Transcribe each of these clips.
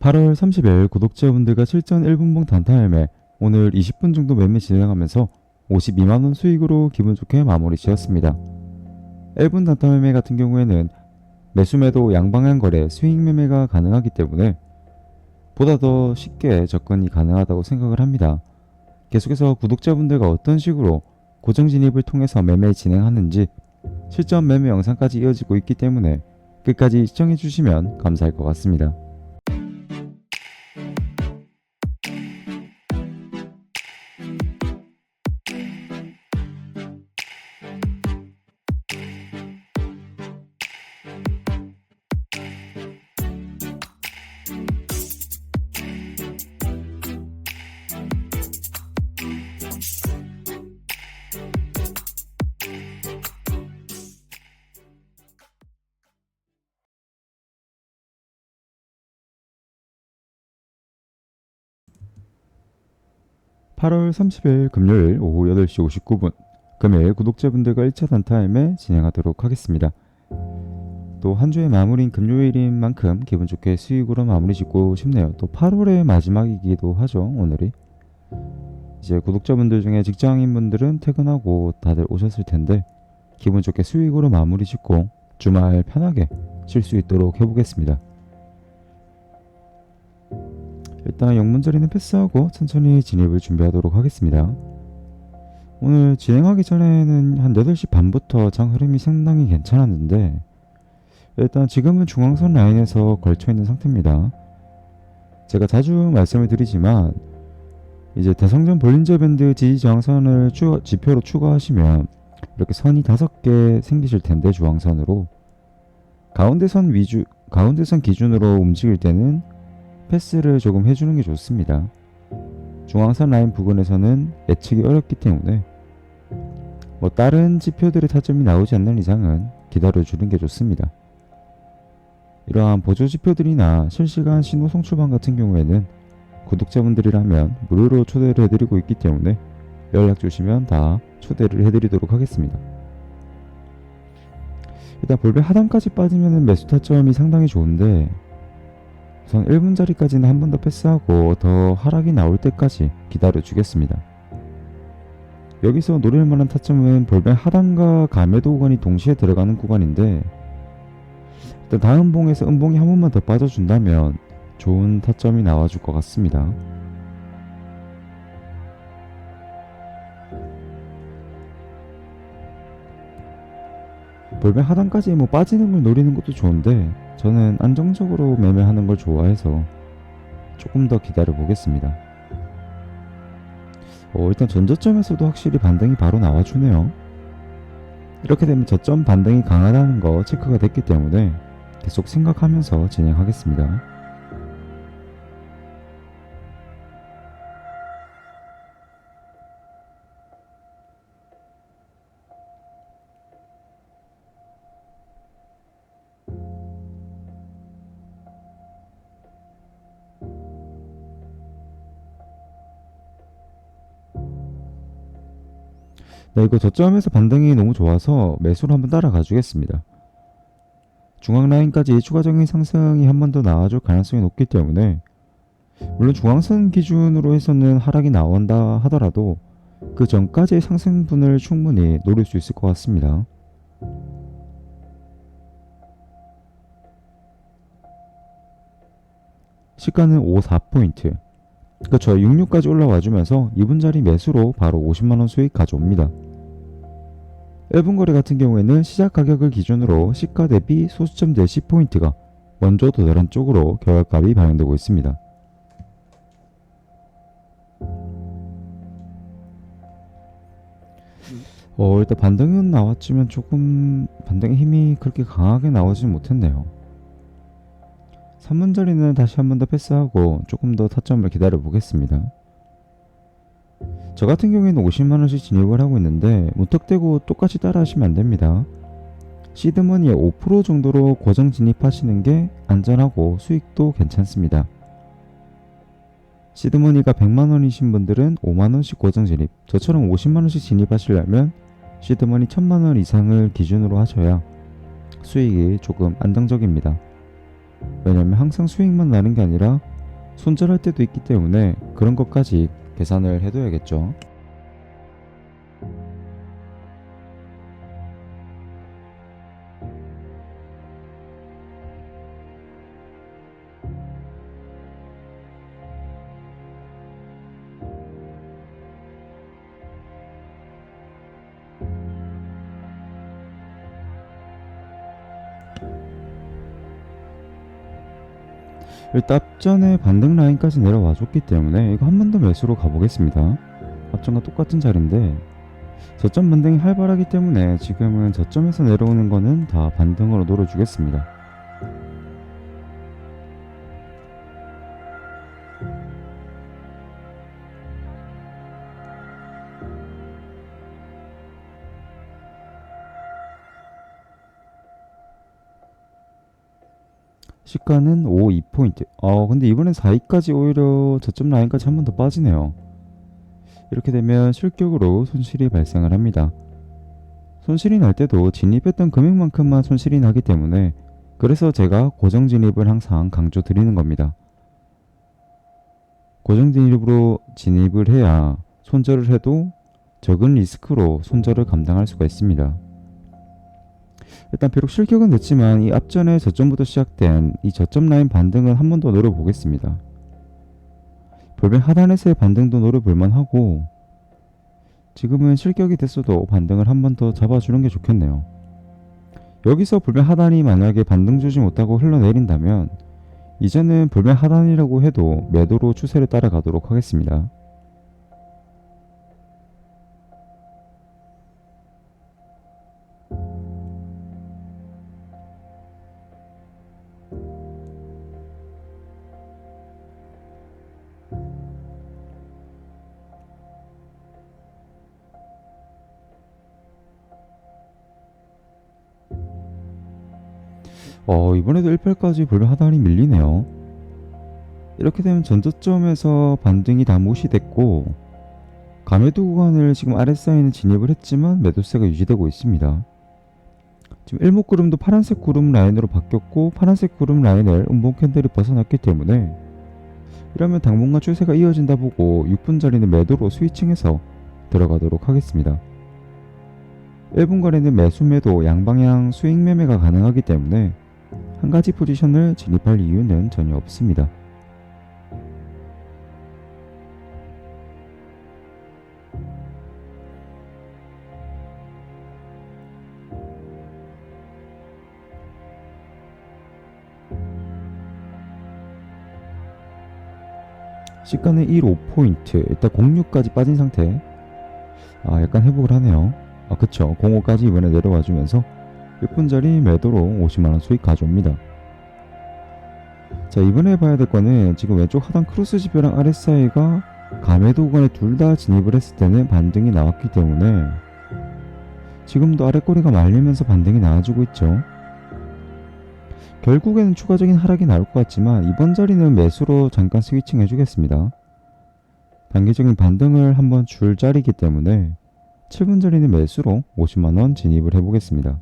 8월 30일 구독자분들과 실전 1분봉 단타 매매 오늘 20분 정도 매매 진행하면서 52만원 수익으로 기분 좋게 마무리 지었습니다. 1분 단타 매매 같은 경우에는 매수 매도 양방향 거래 수익 매매가 가능하기 때문에 보다 더 쉽게 접근이 가능하다고 생각을 합니다. 계속해서 구독자분들과 어떤 식으로 고정 진입을 통해서 매매 진행하는지 실전 매매 영상까지 이어지고 있기 때문에 끝까지 시청해 주시면 감사할 것 같습니다. 팔월 30일 금요일 오후 8시 59분 금일 구독자분들과 1차 단타임에 진행하도록 하겠습니다. 또 한 주의 마무리인 금요일인 만큼 기분 좋게 수익으로 마무리 짓고 싶네요. 또 8월의 마지막이기도 하죠, 오늘이. 이제 구독자분들 중에 직장인분들은 퇴근하고 다들 오셨을 텐데 기분 좋게 수익으로 마무리 짓고 주말 편하게 쉴 수 있도록 해보겠습니다. 일단 영문자리는 패스하고 천천히 진입을 준비하도록 하겠습니다. 오늘 진행하기 전에는 한 8시 반부터 장 흐름이 상당히 괜찮았는데 일단 지금은 중앙선 라인에서 걸쳐있는 상태입니다. 제가 자주 말씀을 드리지만 이제 대성전 볼린저 밴드 지지 저항선을 추- 지표로 추가하시면 이렇게 선이 다섯 개 생기실 텐데 주황선으로 가운데 선 위주 가운데 선 기준으로 움직일 때는 패스를 조금 해주는 게 좋습니다. 중앙선 라인 부근에서는 예측이 어렵기 때문에 뭐 다른 지표들의 타점이 나오지 않는 이상은 기다려주는 게 좋습니다. 이러한 보조 지표들이나 실시간 신호 송출방 같은 경우에는 구독자분들이라면 무료로 초대를 해드리고 있기 때문에 연락 주시면 다 초대를 해드리도록 하겠습니다. 일단 볼배 하단까지 빠지면 매수 타점이 상당히 좋은데 우선 1분짜리까지는 한 번 더 패스하고 더 하락이 나올 때까지 기다려 주겠습니다. 여기서 노릴 만한 타점은 볼배 하단과 감매도 구간이 동시에 들어가는 구간인데 일단 다음 봉에서 음봉이 한 번만 더 빠져준다면 좋은 타점이 나와줄 것 같습니다. 볼배 하단까지 뭐 빠지는 걸 노리는 것도 좋은데 저는 안정적으로 매매하는 걸 좋아해서 조금 더 기다려 보겠습니다. 어, 일단 전저점에서도 확실히 반등이 바로 나와주네요. 이렇게 되면 저점 반등이 강하다는 거 체크가 됐기 때문에 계속 생각하면서 진행하겠습니다. 네, 이거 저점에서 반등이 너무 좋아서 매수를 한번 따라가 주겠습니다. 중앙 라인까지 추가적인 상승이 한 번 더 나와줄 가능성이 높기 때문에 물론 중앙선 기준으로 해서는 하락이 나온다 하더라도 그 전까지의 상승분을 충분히 노릴 수 있을 것 같습니다. 시가는 54포인트. 그렇죠. 66까지 올라와 주면서 2분짜리 매수로 바로 50만원 수익 가져옵니다. 1분 거래 같은 경우에는 시작 가격을 기준으로 시가 대비 소수점 대 10포인트가 먼저 도달한 쪽으로 결합값이 반영되고 있습니다. 어, 일단 반등은 나왔지만 조금 반등의 힘이 그렇게 강하게 나오지 못했네요. 3분짜리는 다시 한 번 더 패스하고 조금 더 타점을 기다려 보겠습니다. 저 같은 경우에는 50만원씩 진입을 하고 있는데 무턱대고 똑같이 따라 하시면 안됩니다. 시드머니의 5% 정도로 고정 진입하시는 게 안전하고 수익도 괜찮습니다. 시드머니가 100만원이신 분들은 5만원씩 고정 진입, 저처럼 50만원씩 진입하시려면 시드머니 1000만원 이상을 기준으로 하셔야 수익이 조금 안정적입니다. 왜냐면 항상 수익만 나는 게 아니라 손절할 때도 있기 때문에 그런 것까지 계산을 해둬야겠죠. 앞전에 반등 라인까지 내려와 줬기 때문에 이거 한 번 더 매수로 가보겠습니다. 앞전과 똑같은 자리인데 저점 반등이 활발하기 때문에 지금은 저점에서 내려오는 거는 다 반등으로 노려주겠습니다. 시가는 5, 2포인트. 어, 근데 이번엔 4위까지 오히려 저점 라인까지 한 번 더 빠지네요. 이렇게 되면 실격으로 손실이 발생을 합니다. 손실이 날 때도 진입했던 금액만큼만 손실이 나기 때문에 그래서 제가 고정 진입을 항상 강조 드리는 겁니다. 고정 진입으로 진입을 해야 손절을 해도 적은 리스크로 손절을 감당할 수가 있습니다. 일단 비록 실격은 됐지만 이 앞전에 저점부터 시작된 이 저점 라인 반등은 한 번 더 노려보겠습니다. 볼벤 하단에서의 반등도 노려볼만 하고 지금은 실격이 됐어도 반등을 한 번 더 잡아주는 게 좋겠네요. 여기서 볼벤 하단이 만약에 반등 주지 못하고 흘러내린다면 이제는 볼벤 하단이라고 해도 매도로 추세를 따라가도록 하겠습니다. 어, 이번에도 1팔까지 볼벤 하단이 밀리네요. 이렇게 되면 전저점에서 반등이 다 무시됐고 가매도 구간을 지금 RSI는 진입을 했지만 매도세가 유지되고 있습니다. 지금 일목 구름도 파란색 구름 라인으로 바뀌었고 파란색 구름 라인을 음봉 캔들이 벗어났기 때문에 이러면 당분간 추세가 이어진다 보고 6분짜리는 매도로 스위칭해서 들어가도록 하겠습니다. 1분거리는 매수 매도 양방향 수익 매매가 가능하기 때문에 한 가지 포지션을 진입할 이유는 전혀 없습니다. 시가는 1.5포인트 일단 06까지 빠진 상태. 아 약간 회복을 하네요. 아 그쵸. 05까지 이번에 내려와 주면서 6분짜리 매도로 50만원 수익 가져옵니다 자 이번에 봐야 될 거는 지금 왼쪽 하단 크로스 지표랑 RSI가 가매도 구간에 둘 다 진입을 했을 때는 반등이 나왔기 때문에 지금도 아랫꼬리가 말리면서 반등이 나와주고 있죠 결국에는 추가적인 하락이 나올 것 같지만 이번 자리는 매수로 잠깐 스위칭 해주겠습니다. 단기적인 반등을 한번 줄 자리이기 때문에 7분 자리는 매수로 50만원 진입을 해보겠습니다.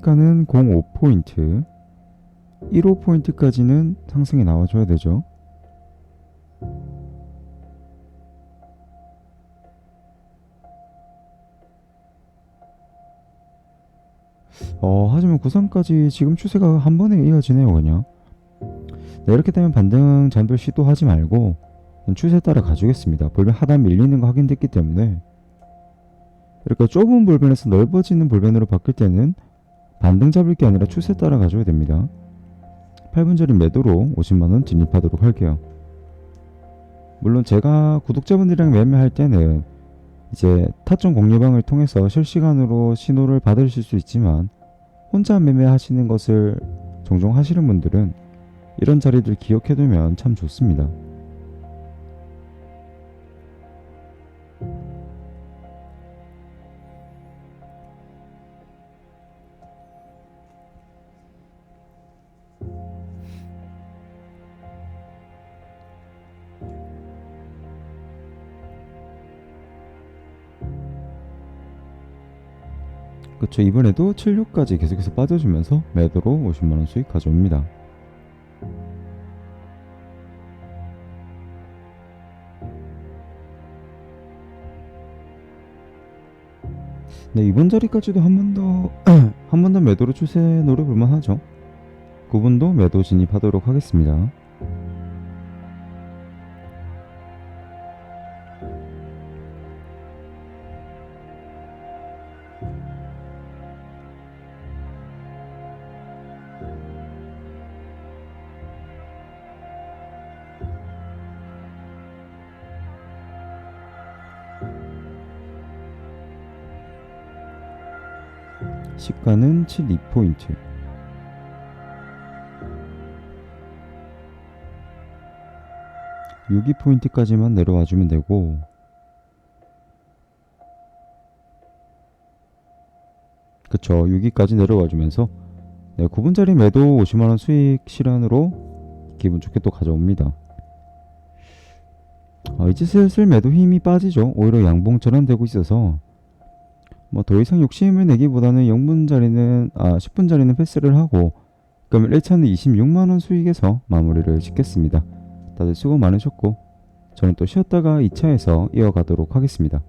시가는 05포인트 15포인트까지는 상승이 나와줘야 되죠. 어, 하지만 93까지 지금 추세가 한 번에 이어지네요, 그냥. 네, 이렇게 되면 반등 잠들 시도하지 말고 추세 따라 가주겠습니다. 볼펜 하단 밀리는 거 확인됐기 때문에 이렇게 좁은 볼펜에서 넓어지는 볼펜으로 바뀔 때는 반등 잡을 게 아니라 추세 따라 가줘야 됩니다. 8분짜리 매도로 50만원 진입하도록 할게요. 물론 제가 구독자분들이랑 매매할 때는 이제 타점 공유방을 통해서 실시간으로 신호를 받으실 수 있지만 혼자 매매하시는 것을 종종 하시는 분들은 이런 자리들 기억해두면 참 좋습니다. 그쵸 이번에도 76까지 계속해서 빠져주면서 매도로 50만원 수익 가져옵니다. 네 이번 자리까지도 한 번 더 한 번 더 매도로 추세 노려볼만 하죠. 그분도 매도 진입하도록 하겠습니다. 72포인트. 여기 포인트까지만 내려와 주면 되고 그쵸. 여기까지 내려와 주면서 네, 9분짜리 매도 50만원 수익 실현으로 기분 좋게 또 가져옵니다. 아, 이제 슬슬 매도 힘이 빠지죠. 오히려 양봉처럼 되고 있어서 뭐 더 이상 욕심을 내기보다는 0분짜리는 아 10분짜리는 패스를 하고 그러면 1차는 26만원 수익에서 마무리를 짓겠습니다 다들 수고 많으셨고 저는 또 쉬었다가 2차에서 이어가도록 하겠습니다.